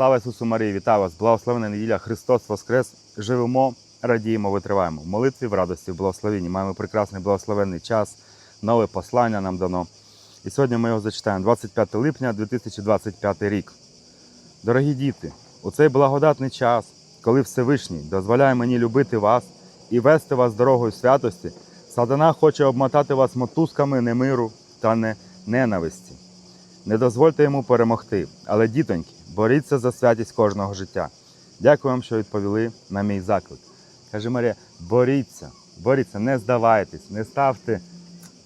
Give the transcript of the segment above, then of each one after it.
Слава Ісусу Марії, вітаю вас! Благословена неділя, Христос Воскрес! Живемо, радіємо, витриваємо. В молитві, в радості, в благословенні. Маємо прекрасний благословенний час, нове послання нам дано. І сьогодні ми його зачитаємо 25 липня 2025 рік. Дорогі діти, у цей благодатний час, коли Всевишній дозволяє мені любити вас і вести вас дорогою святості, сатана хоче обмотати вас мотузками немиру та не ненависті. Не дозвольте йому перемогти, але, дітоньки, боріться за святість кожного життя. Дякую вам, що відповіли на мій заклик. Каже Марія, боріться, боріться, не здавайтесь, не ставте.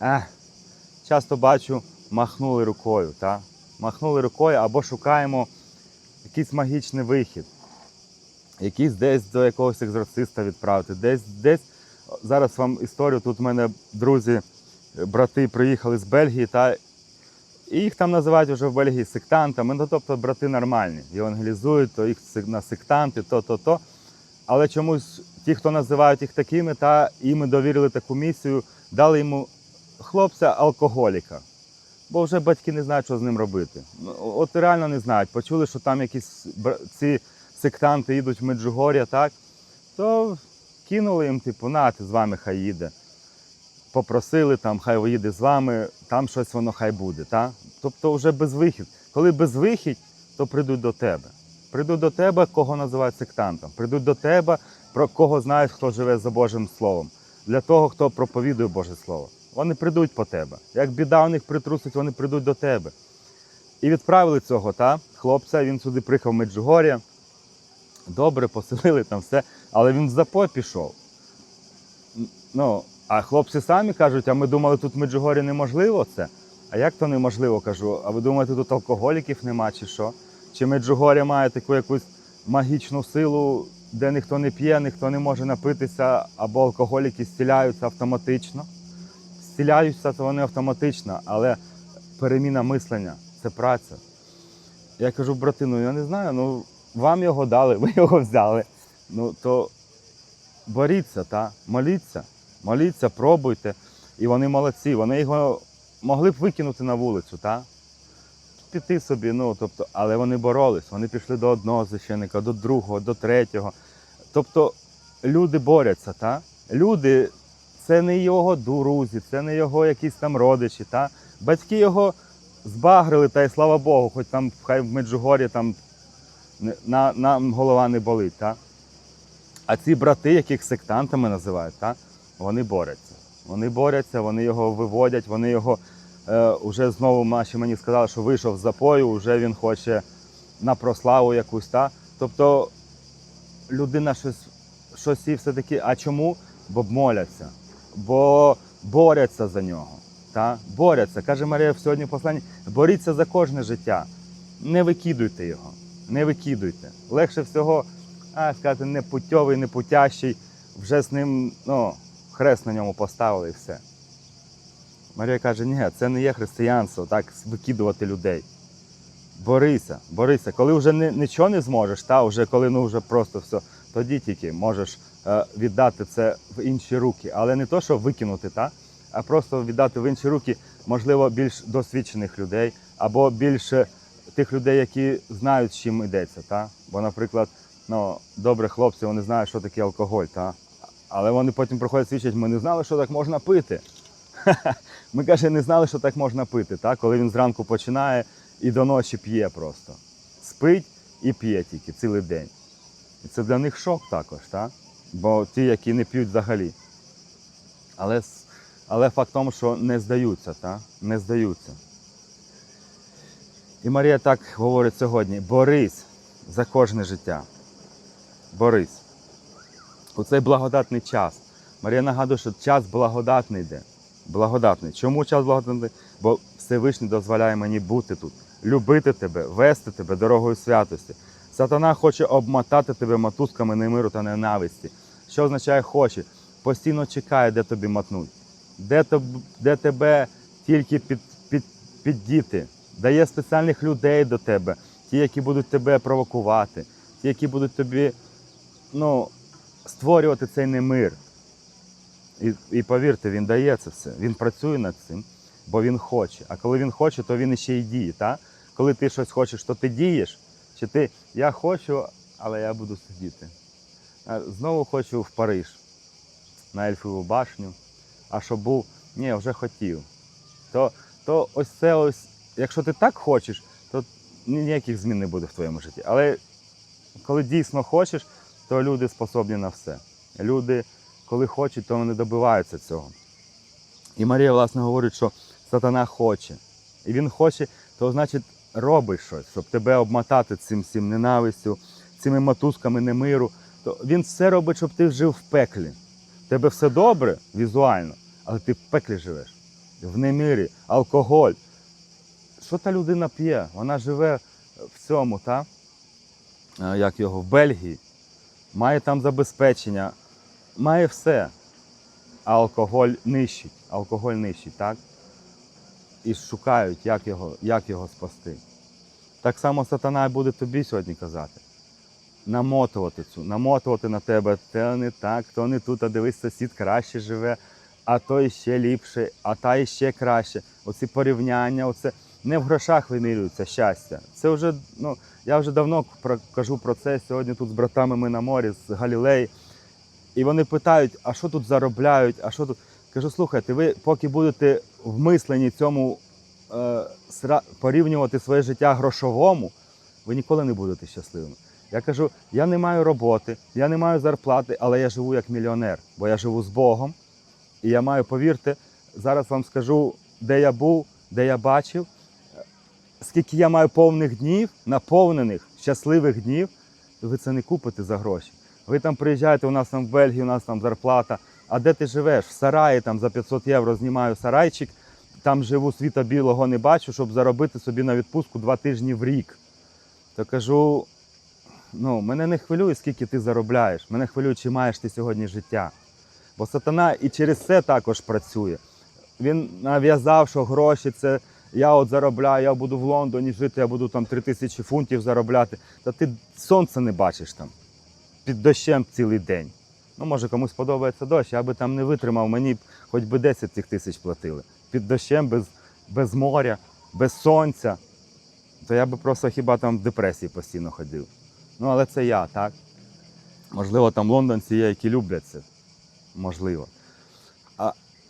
Ех, часто бачу, махнули рукою, та? махнули рукою або шукаємо якийсь магічний вихід, якийсь десь до якогось екзорциста відправити, десь, десь. Зараз вам історію. Тут в мене друзі, брати приїхали з Бельгії, та і їх там називають вже в Бельгії сектантами. Ну, тобто брати нормальні. Євангелізують, то їх на сектанти, то, то. Але чомусь ті, хто називають їх такими, та їм довірили таку місію, дали йому хлопця-алкоголіка. Бо вже батьки не знають, що з ним робити. Ну, От реально не знають. Почули, що там якісь ці сектанти їдуть в Меджугор'я, так? То кинули їм, типу, нати з вами хай їде. Попросили там, хай їде з вами, там щось воно хай буде. Та? Тобто вже безвихід. Коли безвихідь, то прийдуть до тебе. Прийдуть до тебе, кого називають сектантом. Прийдуть до тебе, про кого знають, хто живе за Божим Словом. Для того, хто проповідує Боже Слово. Вони прийдуть по тебе. Як біда у них притрусить, вони прийдуть до тебе. І відправили цього та, хлопця, він сюди приїхав в Меджугор'я. Добре, поселили там все, але він в запой пішов. Ну, а хлопці самі кажуть, а ми думали, тут в Меджугорі неможливо це. А як то неможливо, кажу? А ви думаєте, тут алкоголіків нема чи що? Чи Меджугоря має таку якусь магічну силу, де ніхто не п'є, ніхто не може напитися, або алкоголіки зціляються автоматично? Зціляються то вони автоматично, але переміна мислення це праця. Я кажу, брати, ну я не знаю, ну вам його дали, ви його взяли. Ну то боріться, та, моліться, моліться, пробуйте. І вони молодці. Вони його могли б викинути на вулицю, та? піти собі, ну тобто, але вони боролись. Вони пішли до одного священника, до другого, до третього. Тобто люди борються, та? Люди це не його друзі, це не його якісь там родичі. Та? Батьки його збагрили, та й слава Богу, хоч там хай в Меджугорі там на, на голова не болить. Та? А ці брати, яких сектантами називають, та? Вони борються. Вони борються, вони його виводять, вони його е, уже знову наші мені сказали, що вийшов з запою, вже він хоче на прославу якусь. Та? Тобто людина щось, щось і все-таки. А чому? Бо моляться, бо борються за нього. Та? Борються. Каже Марія в сьогодні посланні, боріться за кожне життя. Не викидуйте його, не викидуйте. Легше всього, а, сказати, не путьовий, не вже з ним ну, хрест на ньому поставили і все. Марія каже, ні, це не є християнство, так викидувати людей. Борися, борися. Коли вже не, нічого не зможеш, та вже коли ну вже просто все, тоді тільки можеш е, віддати це в інші руки. Але не то, що викинути, та, а просто віддати в інші руки, можливо, більш досвідчених людей або більше тих людей, які знають, з чим йдеться. Та? Бо, наприклад, ну, добре, хлопці, вони знають, що таке алкоголь, та? Але вони потім приходять свідчать, ми не знали, що так можна пити. Ми каже, не знали, що так можна пити, та? коли він зранку починає і до ночі п'є просто. Спить і п'є тільки цілий день. І це для них шок також, та? бо ті, які не п'ють взагалі. Але, але факт в тому, що не здаються, та? не здаються. І Марія так говорить сьогодні: борись за кожне життя. Борись. У цей благодатний час. Марія нагадує, що час благодатний йде. Благодатний. Чому час благодатний? Бо Всевишній дозволяє мені бути тут, любити тебе, вести тебе дорогою святості. Сатана хоче обмотати тебе мотузками немиру та ненависті. Що означає хоче? Постійно чекає, де тобі мотнуть, де, де тебе тільки під, під, піддіти, дає спеціальних людей до тебе, ті, які будуть тебе провокувати, ті, які будуть тобі ну, створювати цей немир. І, і повірте, він дає це все. Він працює над цим, бо він хоче. А коли він хоче, то він іще й діє. Та? Коли ти щось хочеш, то ти дієш, Чи ти я хочу, але я буду сидіти. Знову хочу в Париж на Ельфову башню. А щоб був, ні, вже хотів. То, то ось це ось, якщо ти так хочеш, то ніяких змін не буде в твоєму житті. Але коли дійсно хочеш, то люди способні на все. Люди, коли хочуть, то вони добиваються цього. І Марія, власне, говорить, що сатана хоче. І він хоче, то значить робить щось, щоб тебе обмотати цим всім ненавистю, цими мотузками немиру. То він все робить, щоб ти жив в пеклі. Тебе все добре візуально, але ти в пеклі живеш. В немирі, алкоголь. Що та людина п'є? Вона живе в цьому, та? Як його, в Бельгії, має там забезпечення, має все. А алкоголь нищить. Алкоголь нищить, так? І шукають, як його, як його спасти. Так само сатана буде тобі сьогодні казати. Намотувати цю, намотувати на тебе, те не так, то не тут, а дивись, сусід краще живе, а той ще ліпше, а та іще краще. Оці порівняння, оце не в грошах вимірюється щастя. Це вже, ну, я вже давно кажу про це. Сьогодні тут з братами ми на морі, з Галілеї. І вони питають, а що тут заробляють, а що тут. Кажу, слухайте, ви поки будете в мисленні цьому е, порівнювати своє життя грошовому, ви ніколи не будете щасливими. Я кажу, я не маю роботи, я не маю зарплати, але я живу як мільйонер, бо я живу з Богом. І я маю, повірте, зараз вам скажу, де я був, де я бачив, скільки я маю повних днів, наповнених, щасливих днів, то ви це не купите за гроші. Ви там приїжджаєте, у нас там в Бельгії, у нас там зарплата. А де ти живеш? В сараї там за 500 євро знімаю сарайчик, там живу світа білого не бачу, щоб заробити собі на відпустку два тижні в рік. То кажу, ну, мене не хвилює, скільки ти заробляєш. Мене хвилює, чи маєш ти сьогодні життя. Бо сатана і через це також працює. Він нав'язав, що гроші це я от заробляю, я буду в Лондоні жити, я буду там 3 тисячі фунтів заробляти. Та ти сонце не бачиш там під дощем цілий день. Ну, може, комусь подобається дощ, я би там не витримав, мені б хоч би 10 цих тисяч платили. Під дощем, без, без моря, без сонця. То я би просто хіба там в депресії постійно ходив. Ну, але це я, так? Можливо, там лондонці є, які люблять це. Можливо.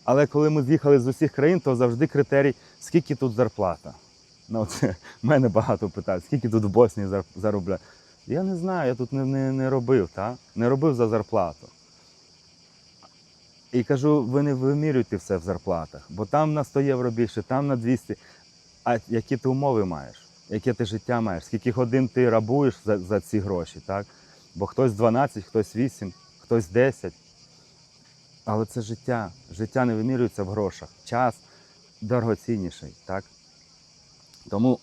Але коли ми з'їхали з усіх країн, то завжди критерій, скільки тут зарплата. Ну, це мене багато питають, скільки тут в Боснії зар- заробляють. Я не знаю, я тут не, не, не робив, та? не робив за зарплату. І кажу, ви не вимірюйте все в зарплатах, бо там на 100 євро більше, там на 200. А які ти умови маєш? Яке ти життя маєш? Скільки годин ти рабуєш за, за ці гроші, так? Бо хтось 12, хтось 8, хтось 10. Але це життя. Життя не вимірюється в грошах. Час дорогоцінніший, так? Тому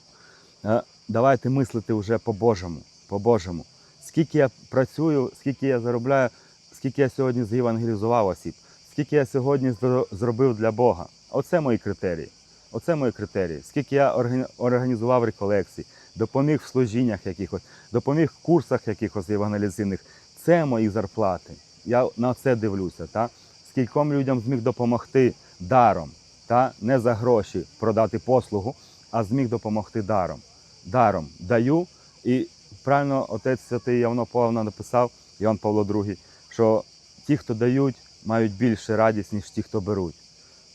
е, давайте мислити вже по-божому. По-божому. Скільки я працюю, скільки я заробляю, скільки я сьогодні зєвангелізував осіб, скільки я сьогодні зробив для Бога. Оце мої критерії. Оце мої критерії. Скільки я організував реколекцій, допоміг в служіннях якихось, допоміг в курсах якихось євангелізаційних. Це мої зарплати. Я на це дивлюся. Та? Скільком людям зміг допомогти даром, та? не за гроші продати послугу, а зміг допомогти даром. Даром даю. І правильно отець святий Явно Павловна написав, Іван Павло II, що ті, хто дають, мають більше радість, ніж ті, хто беруть.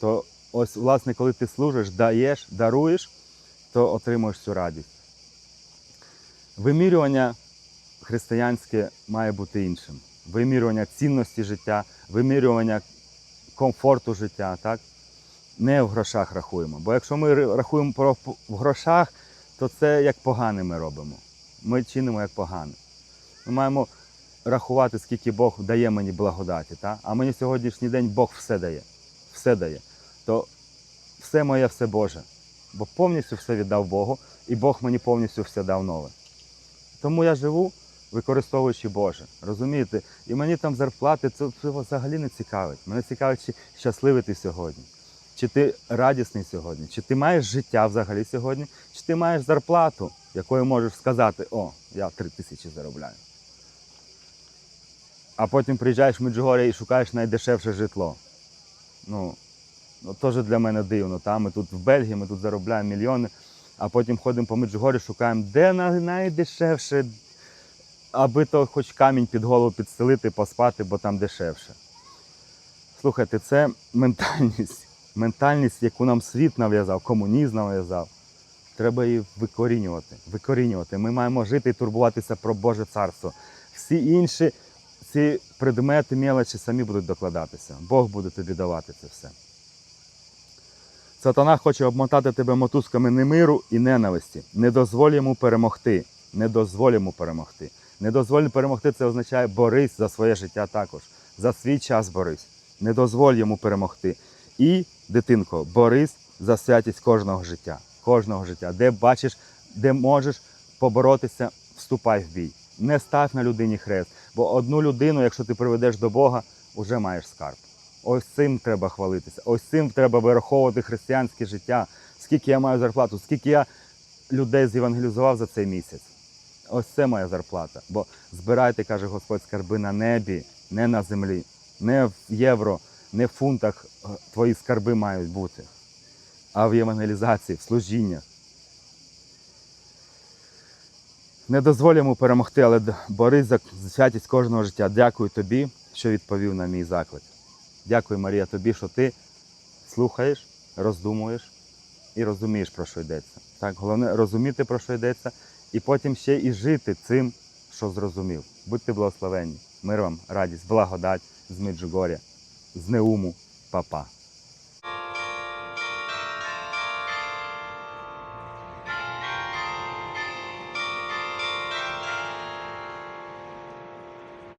То ось, власне, коли ти служиш, даєш, даруєш, то отримуєш цю радість. Вимірювання християнське має бути іншим. Вимірювання цінності життя, вимірювання комфорту життя, так? Не в грошах рахуємо. Бо якщо ми рахуємо про в грошах, то це як погане ми робимо. Ми чинимо як погане. Ми маємо рахувати, скільки Бог дає мені благодаті. Та? А мені сьогоднішній день Бог все дає. Все дає. То все моє, все Боже. Бо повністю все віддав Богу, і Бог мені повністю все дав нове. Тому я живу, використовуючи Боже. Розумієте? І мені там зарплати, це, взагалі не цікавить. Мене цікавить, чи щасливий ти сьогодні. Чи ти радісний сьогодні, чи ти маєш життя взагалі сьогодні, чи ти маєш зарплату, якою можеш сказати, о, я три тисячі заробляю. А потім приїжджаєш в Меджугор'я і шукаєш найдешевше житло. Ну, ну теж для мене дивно. Та? Ми тут в Бельгії, ми тут заробляємо мільйони. а потім ходимо по Меджугорі, шукаємо, де найдешевше, аби то хоч камінь під голову підстелити, поспати, бо там дешевше. Слухайте, це ментальність, ментальність, яку нам світ нав'язав, комунізм нав'язав. Треба її викорінювати. викорінювати. Ми маємо жити і турбуватися про Боже царство. Всі інші ці предмети, мелочі самі будуть докладатися. Бог буде тобі давати це все. Сатана хоче обмотати тебе мотузками немиру і ненависті. Не дозволь йому перемогти. Не дозволь йому перемогти. Не дозволь перемогти це означає борись за своє життя також. За свій час борись. Не дозволь йому перемогти. І, дитинко, борись за святість кожного життя. Кожного життя. Де бачиш, де можеш поборотися, вступай в бій. Не став на людині хрест. Бо одну людину, якщо ти приведеш до Бога, уже маєш скарб. Ось цим треба хвалитися. Ось цим треба вираховувати християнське життя. Скільки я маю зарплату, скільки я людей зєвангелізував за цей місяць. Ось це моя зарплата. Бо збирайте, каже Господь, скарби на небі, не на землі, не в євро, не в фунтах е, твої скарби мають бути, а в євангелізації, в служіннях. Не дозволь йому перемогти, але борись за святість кожного життя. Дякую тобі, що відповів на мій заклик. Дякую, Марія, тобі, що ти слухаєш, роздумуєш і розумієш, про що йдеться. Так, головне розуміти, про що йдеться, і потім ще і жити цим, що зрозумів. Будьте благословенні. Мир вам, радість, благодать з Меджугоря, з Неуму, Папа.